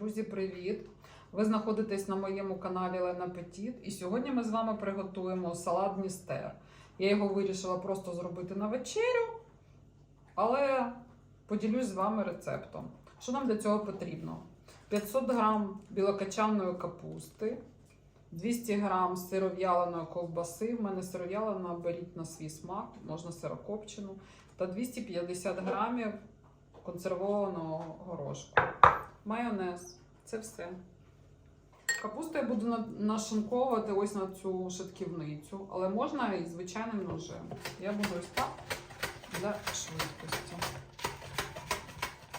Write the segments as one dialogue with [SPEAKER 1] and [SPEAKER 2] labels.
[SPEAKER 1] Друзі, привіт! Ви знаходитесь на моєму каналі Лена Петіт, і сьогодні ми з вами приготуємо салат Дністер. Я його вирішила просто зробити на вечерю, але поділюсь з вами рецептом. Що нам для цього потрібно? 500 грам білокачанної капусти, 200 грам сиров'яленої ковбаси. В мене сиров'ялена беріть на свій смак, можна сирокопчену, та 250 грамів консервованого горошку. Майонез. Це все. Капусту я буду на- нашинковувати ось на цю шатківницю, але можна і звичайним ножем. Я буду ось так для швидкості.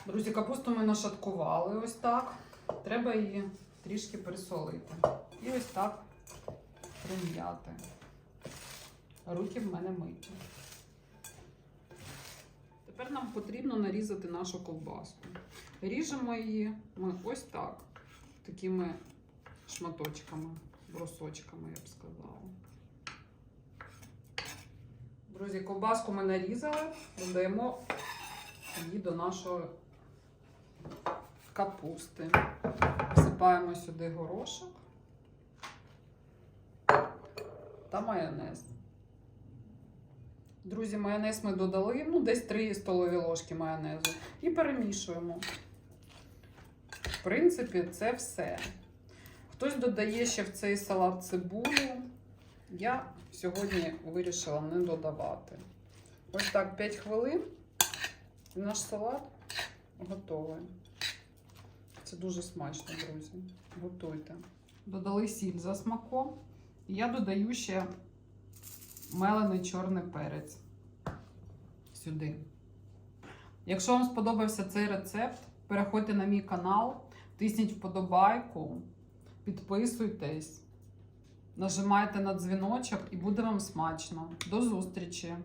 [SPEAKER 1] Друзі, капусту ми нашаткували ось так. Треба її трішки присолити. І ось так прим'яти. Руки в мене миті. Нам потрібно нарізати нашу ковбаску. Ріжемо її ми ось так, такими шматочками, брусочками, я б сказала. Друзі, ковбаску ми нарізали, додаємо її до нашої капусти. Всипаємо сюди горошок та майонез. Друзі, майонез ми додали, ну, десь 3 столові ложки майонезу. І перемішуємо. В принципі, це все. Хтось додає ще в цей салат цибулю. Я сьогодні вирішила не додавати. Ось так 5 хвилин. І наш салат готовий. Це дуже смачно, друзі. Готуйте. Додали сіль за смаком. Я додаю ще мелений чорний перець сюди. Якщо вам сподобався цей рецепт, переходьте на мій канал, тисніть вподобайку, підписуйтесь, нажимайте на дзвіночок і буде вам смачно. До зустрічі!